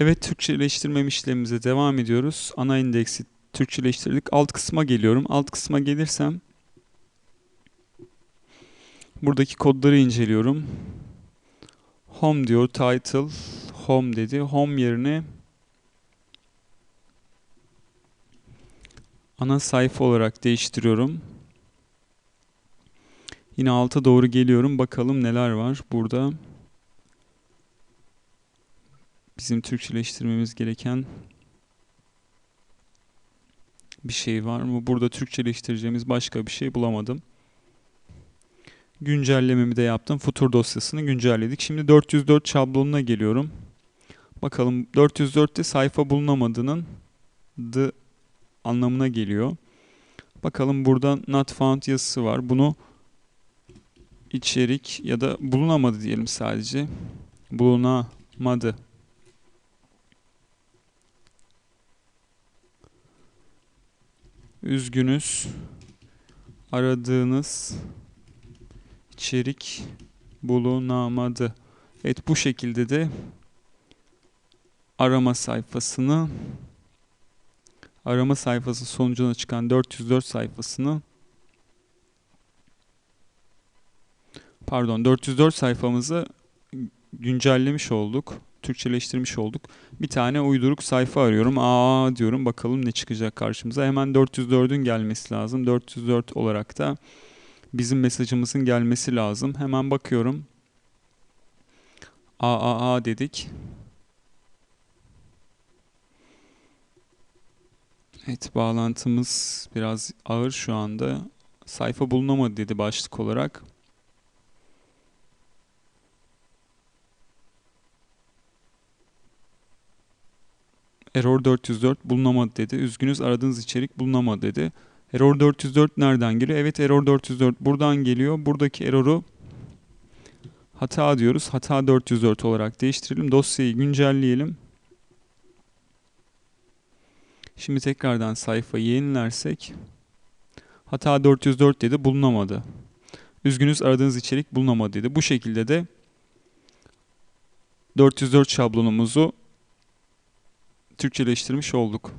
Evet Türkçeleştirmem işlemimize devam ediyoruz. Ana indeksi Türkçeleştirdik. Alt kısma geliyorum. Alt kısma gelirsem buradaki kodları inceliyorum. Home diyor, title, home dedi. Home yerine ana sayfa olarak değiştiriyorum. Yine alta doğru geliyorum. Bakalım neler var burada. Bizim Türkçeleştirmemiz gereken bir şey var mı? Burada Türkçeleştireceğimiz başka bir şey bulamadım. Güncellememi de yaptım. Futur dosyasını güncelledik. Şimdi 404 şablonuna geliyorum. Bakalım 404'te sayfa bulunamadığının the anlamına geliyor. Bakalım burada not found yazısı var. Bunu içerik ya da bulunamadı diyelim sadece. Bulunamadı. Üzgünüz. Aradığınız içerik bulunamadı. Evet bu şekilde de arama sayfasını arama sayfası sonucuna çıkan 404 sayfasını pardon 404 sayfamızı güncellemiş olduk. Türkçeleştirmiş olduk. Bir tane uyduruk sayfa arıyorum. Aa diyorum bakalım ne çıkacak karşımıza. Hemen 404'ün gelmesi lazım. 404 olarak da bizim mesajımızın gelmesi lazım. Hemen bakıyorum. AAA dedik. Evet bağlantımız biraz ağır şu anda. Sayfa bulunamadı dedi başlık olarak. Error 404 bulunamadı dedi. Üzgünüz aradığınız içerik bulunamadı dedi. Error 404 nereden geliyor? Evet error 404 buradan geliyor. Buradaki error'u hata diyoruz. Hata 404 olarak değiştirelim. Dosyayı güncelleyelim. Şimdi tekrardan sayfayı yenilersek hata 404 dedi bulunamadı. Üzgünüz aradığınız içerik bulunamadı dedi. Bu şekilde de 404 şablonumuzu Türkçeleştirmiş olduk.